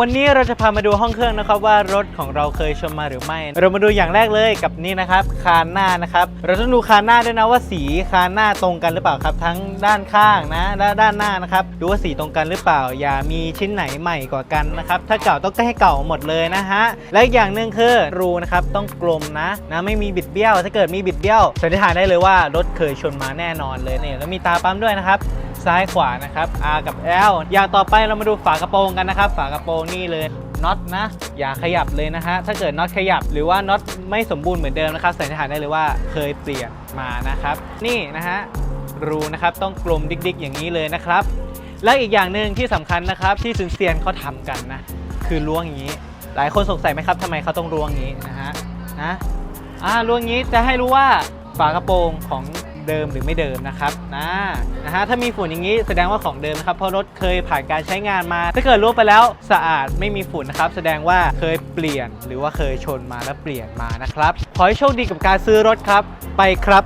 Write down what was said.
วันนี้เราจะพามาดูห้องเครื่องนะครับว่ารถของเราเคยชนมาหรือไม่ เรามาดูอย่างแรกเลยกับนี่นะครับคานหน้านะครับ เราต้องดูคานหน้าด้วยนะว่าสีคานหน้าตรงกันหรือเปล่าครับ ทั้งด้านข้างนะและด้านหน้านะครับดูว่าสีตรงกันหรือเปล่า อย่ามีชิ้นไหนใหม่กว่ากันนะครับถ้าเก่าต้องให้เก่าหมดเลยนะฮะและอีกอย่างหนึ่งคือรูนะครับต้องกลมนะนะไม่มีบิดเบี้ยว ถ้าเกิดมีบิดเบี้ยวสันนิษฐานได้เลยว่ารถเคยชนมาแน่นอนเลยเนี่ยแล้วมีตาปั๊มด้วยนะครับซ้ายขวานะครับ R กับ L อย่างต่อไปเรามาดูฝากระโปรงกันนะครับ ฝากระโปรงนี่เลยน็อตนะ อย่าขยับเลยนะฮะ ถ้าเกิดน็อตขยับหรือว่าน็อตไม่สมบูรณ์เหมือนเดิมนะครับสันนิษฐานได้เลยว่าเคยเปลี่ยนมานะครับ นี่นะฮะรูนะครับต้องกลมดิกๆ อย่างนี้เลยนะครับ แล้วอีกอย่างหนึ่งที่สำคัญนะครับที่ซินเซียนเขาทำกันนะ คือล้วงอย่างนี้ หลายคนสงสัยไหมครับทำไมเขาต้องล้วงอย่างนี้นะฮะนะอ่าล้วงอย่างนี้จะให้รู้ว่าฝากระโปรงของ เดิมหรือไม่เดิมนะครับนะนะฮะถ้ามีฝุ่นอย่างนี้แสดงว่าของเดิมนะครับเพราะรถเคยผ่านการใช้งานมา ถ้าเกิดล้วไปแล้วสะอาดไม่มีฝุ่นนะครับแสดงว่าเคยเปลี่ยนหรือว่าเคยชนมาแล้วเปลี่ยนมานะครับขอให้โชคดีกับการซื้อรถครับไปครับ